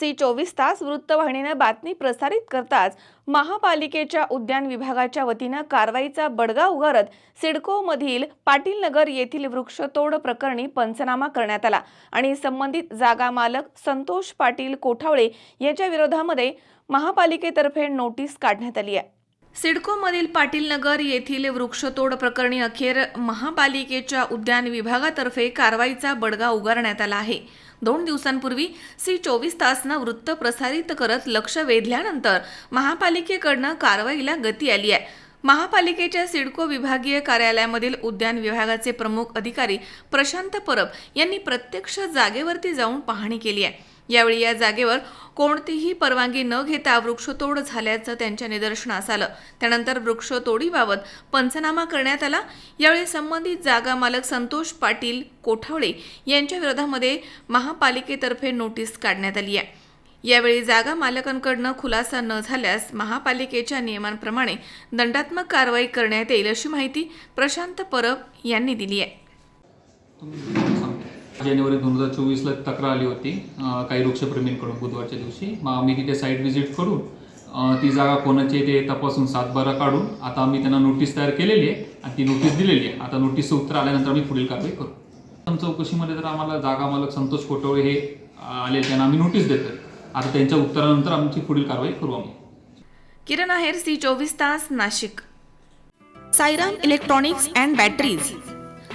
C चोवीस तास वृत्तवाहिनीनं बातमी प्रसारित करताच महापालिकेच्या उद्यान विभागाच्या वतीनं कारवाईचा बडगा उगारत सिडकोमधील पाटील नगर येथील वृक्षतोड प्रकरणी पंचनामा करण्यात आला. आणि संबंधित जागा मालक संतोष पाटील कोठावळे यांच्या विरोधामध्ये महापालिकेतर्फे नोटीस काढण्यात आली आहे. सिडकोमधील पाटील नगर येथील वृक्षतोड प्रकरणी अखेर महापालिकेच्या उद्यान विभागातर्फे कारवाईचा बडगा उगारण्यात आला आहे. दोन दिवसांपूर्वी सी चोवीस तासनं वृत्त प्रसारित करत लक्ष वेधल्यानंतर महापालिकेकडनं कारवाईला गती आली आहे. महापालिकेच्या सिडको विभागीय कार्यालयामधील उद्यान विभागाचे प्रमुख अधिकारी प्रशांत परब यांनी प्रत्यक्ष जागेवरती जाऊन पाहणी केली आहे. यावेळी या जागेवर कोणतीही परवानगी न घेता वृक्षतोड झाल्याचं त्यांच्या निदर्शनास आलं. त्यानंतर वृक्षतोडीबाबत पंचनामा करण्यात आला. यावेळी संबंधित जागा मालक संतोष पाटील कोठावळे यांच्या विरोधामध्ये महापालिकेतर्फे नोटीस काढण्यात आली आहे. यावेळी जागा मालकांकडनं खुलासा न झाल्यास महापालिकेच्या नियमांप्रमाणे दंडात्मक कारवाई करण्यात येईल अशी माहिती प्रशांत परब यांनी दिली आहे. जानेवारी दोन हजार चोवीसला तक्रार आली होती. काही वृक्षप्रेमींकडून बुधवारच्या दिवशी. मग आम्ही तिथे साईट व्हिजिट करून ती जागा कोणाची ते तपासून सातबारा काढून आता आम्ही त्यांना नोटीस तयार केलेली आहे आणि ती नोटीस दिलेली आहे. आता नोटीसचं उत्तर आल्यानंतर आम्ही पुढील कारवाई करू. पण चौकशीमध्ये तर आम्हाला जागा मालक संतोष कोटवळे हे आले त्यांना आम्ही नोटीस देतो आता त्यांच्या उत्तरानंतर आमची पुढील कारवाई करू आम्ही. किरण आहेर सी चोवीस तास Nashik. Sairam electronics and batteries.